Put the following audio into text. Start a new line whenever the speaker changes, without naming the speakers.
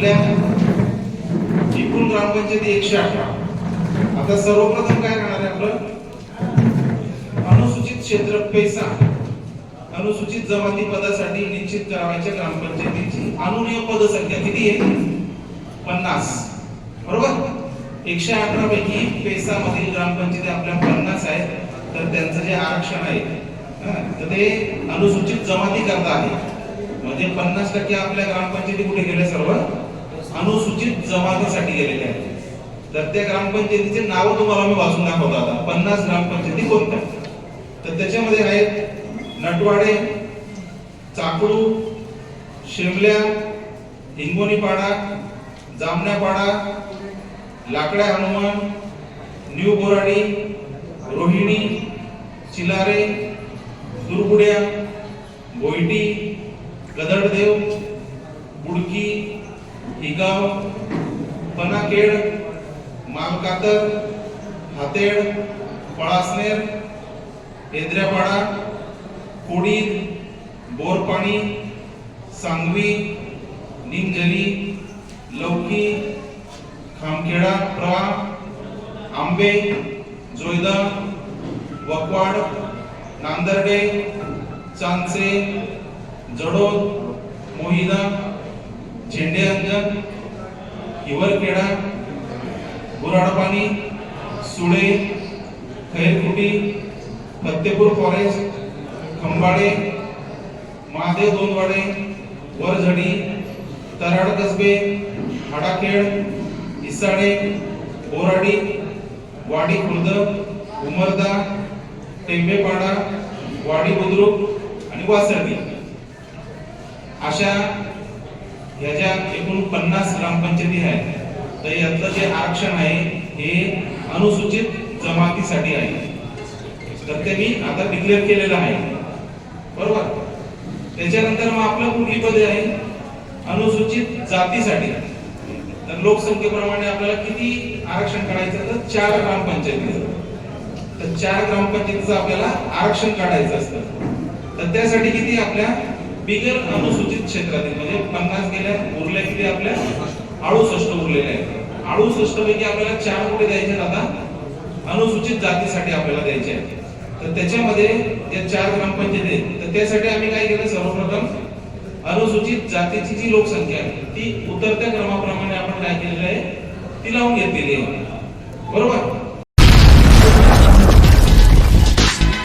आपल्या एकूण ग्रामपंचायती एकशे अठरा आता सर्वप्रथम काय राहणार आहे आपलं? अनुसूचित क्षेत्र पैसा. अनुसूचित जमाती पदासाठी निश्चित करावयाच्या ग्रामपंचायतीची अनुनीय पदसंख्या किती आहे? पन्नास. बरोबर? एकशे अठरा पैकी पैसा मधील ग्रामपंचायती आपल्या पन्नास आहेत. तर त्यांचं जे आरक्षण आहे तर ते अनुसूचित जमाती करता आहे. म्हणजे पन्नास टक्के आपल्या ग्रामपंचायती कुठे गेले सर्व? अनुसूचित जमातीसाठी गेलेले आहेत. तर त्या ग्रामपंचायतीचे नाव तुम्हाला मी वाचून दाखवतो आता. पन्नास ग्रामपंचायती कोणत्या? तर त्याच्यामध्ये आहेत नटवाडे चाकडू शिमल्या हिंगोनीपाडा जामण्यापाडा लाकड्या हनुमान न्यू बोराडी रोहिणी चिलारे दुरगुड्या गोयटी गदडदेव बुडकी हिगाव पनाकेड मालकातर हातेड पळासनेर एद्र्यापाडा कोडी बोरपाणी सांगवी निमझरी लौकी खामखेडा प्रा आंबे जोयदा वकवाड नांदर्डे चांदसे जडोद मोहिदा झेंडे अंजन हिवरखेडा बुराडपाणी सुळे खैरकुटी फत्तेपूर फॉरेस्ट खंबाळे महादेव दोनवाडे वरझडी तराड कसबे हाडाखेड इसाडे बोराडी वाडी खुर्द उमरदा टेंबेपाडा वाडी बुद्रुक आणि वासर्डी. अशा या ज्या एकूण पन्नास ग्रामपंचायती आहेत. तर यातलं जे आरक्षण आहे हे अनुसूचित जमातीसाठी आहे. तर ते मी आता डिक्लेअर केलेलं आहे. बरोबर? त्याच्यानंतर मग आपलं कुठली पदे आहे? अनुसूचित जातीसाठी. तर लोकसंख्येप्रमाणे आपल्याला किती आरक्षण काढायचं? तर चार ग्रामपंचायती तर चार ग्रामपंचायतीचं आपल्याला आरक्षण काढायचं असतं. तर त्यासाठी किती आपल्या बिगर अनुसूचित क्षेत्रातील म्हणजे पन्नास गेल्या उरल्या किती आपल्या? अडुसष्ट उरलेल्या आहेत. अडुसष्ट पैकी आपल्याला चार कोटी द्यायचे आता? अनुसूचित जातीसाठी आपल्याला द्यायचे आहेत. तर त्याच्यामध्ये ज्या चार ग्रामपंचायती आहेत. तर त्यासाठी आम्ही काय केलं? सर्वप्रथम अनुसूचित जातीची जी लोकसंख्या आहे ती उतरत्या क्रमाप्रमाणे आपण काय केलेलं आहे? ती लावून घेतलेली आहे. बरोबर?